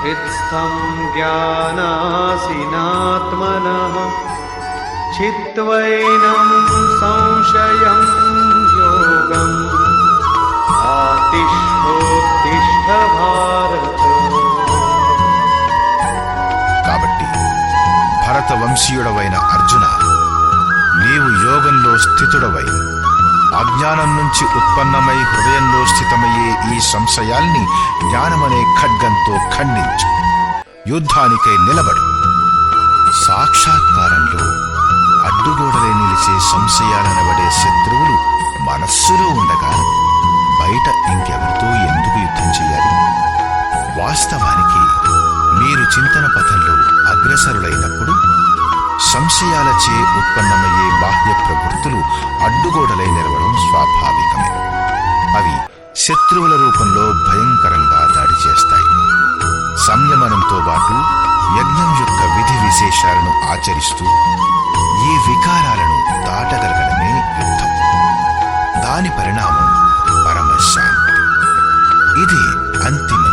हृत्स्थं ज्ञानासिनात्मनः चित्वैनं संशयं योगम् आतिष्ठोत्तिष्ठ भारत కాబట్టి భరత వంశీయుడవైన అర్జున నీవు యోగంలో స్థితుడవై అజ్ఞానం నుంచి ఉత్పన్నమై హృదయంలో స్థితమయ్యే ఈ సంశయాల్ని జ్ఞానమనే ఖడ్గంతో ఖండించు. యుద్ధానికై నిలబడు. సాక్షాత్కారంలో అడ్డుగోడలై నిలిచే సంశయాలనబడే శత్రువులు మనస్సులో ఉండగా బయట ఇంకెవరితో ఎందుకు యుద్ధం చేయాలి? వాస్తవానికి మీరు చింతన పథంలో అగ్రసరులైనప్పుడు సంశయాలచే ఉత్పన్నమయ్యే బాహ్య ప్రవృత్తులు అడ్డుగోడలై నిలవడం స్వాభావికమే. అవి శత్రువుల రూపంలో భయంకరంగా దాడి చేస్తాయి. సంయమనంతో పాటు యజ్ఞం యొక్క విధి విశేషాలను ఆచరిస్తూ ఈ వికారాలను దాటగలగడమే యుద్ధం. దాని పరిణామం పరమశాంతి. ఇది అంతిమ